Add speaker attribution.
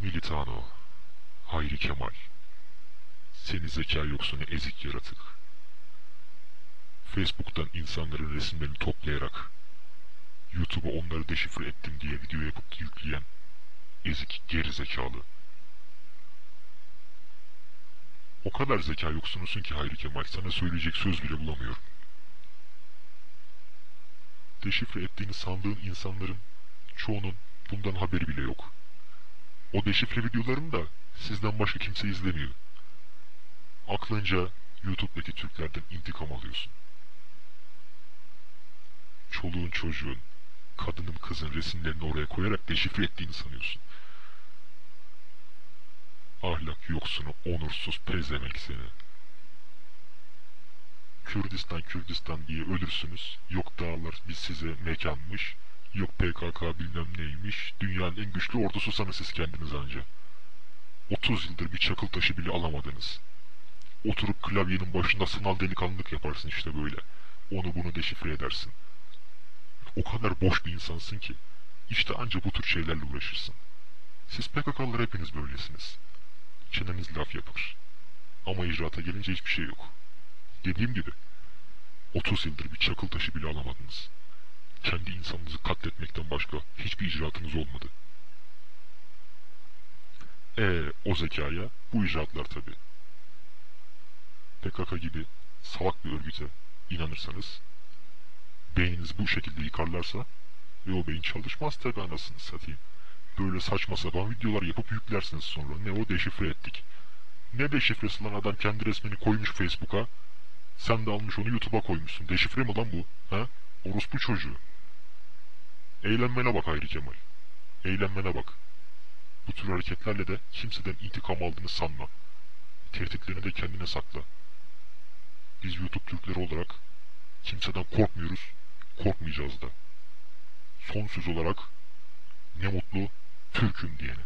Speaker 1: Militano, Hayri Kemal, seni zeka yoksunu ezik yaratık. Facebook'tan insanların resimlerini toplayarak YouTube'a onları deşifre ettim diye video yapıp yükleyen ezik geri zekalı. O kadar zeka yoksunusun ki Hayri Kemal sana söyleyecek söz bile bulamıyorum. Deşifre ettiğini sandığın insanların çoğunun bundan haberi bile yok. O deşifre videolarını da sizden başka kimse izlemiyor. Aklınca YouTube'daki Türklerden intikam alıyorsun. Çoluğun çocuğun, kadının kızın resimlerini oraya koyarak deşifre ettiğini sanıyorsun. Ahlak yoksunu, onursuz pezemek seni. Kürdistan Kürdistan diye ölürsünüz. Yok dağlar biz size mekanmış. Yok PKK bilmem neymiş. Dünyanın en güçlü ordusu sanın siz kendiniz anca. 30 yıldır bir çakıl taşı bile alamadınız. Oturup klavyenin başında sanal delikanlılık yaparsın işte böyle. Onu bunu deşifre edersin. O kadar boş bir insansın ki. işte anca bu tür şeylerle uğraşırsın. Siz PKK'lılar hepiniz böylesiniz. Çeneniz laf yapar. Ama icraata gelince hiçbir şey yok. Dediğim gibi 30 yıldır bir çakıl taşı bile alamadınız. Kendi insanınızı katletmekten başka hiçbir icraatınız olmadı. Ee, o zekaya bu icraatlar tabi. PKK gibi salak bir örgüte inanırsanız beyniniz bu şekilde yıkarlarsa ve o beyin çalışmaz tabi anasını satayım. Böyle saçma sapan videolar yapıp yüklersiniz sonra. Ne o deşifre ettik. Ne deşifresi lan adam kendi resmini koymuş Facebook'a. Sen de almış onu YouTube'a koymuşsun. Deşifre mi lan bu? Ha? Orospu çocuğu. Eğlenmene bak Hayri Kemal. Eğlenmene bak. Bu tür hareketlerle de kimseden intikam aldığını sanma. Tehditlerini de kendine sakla. Biz YouTube Türkleri olarak kimseden korkmuyoruz, korkmayacağız da. Son söz olarak ne mutlu Türk'üm diyene.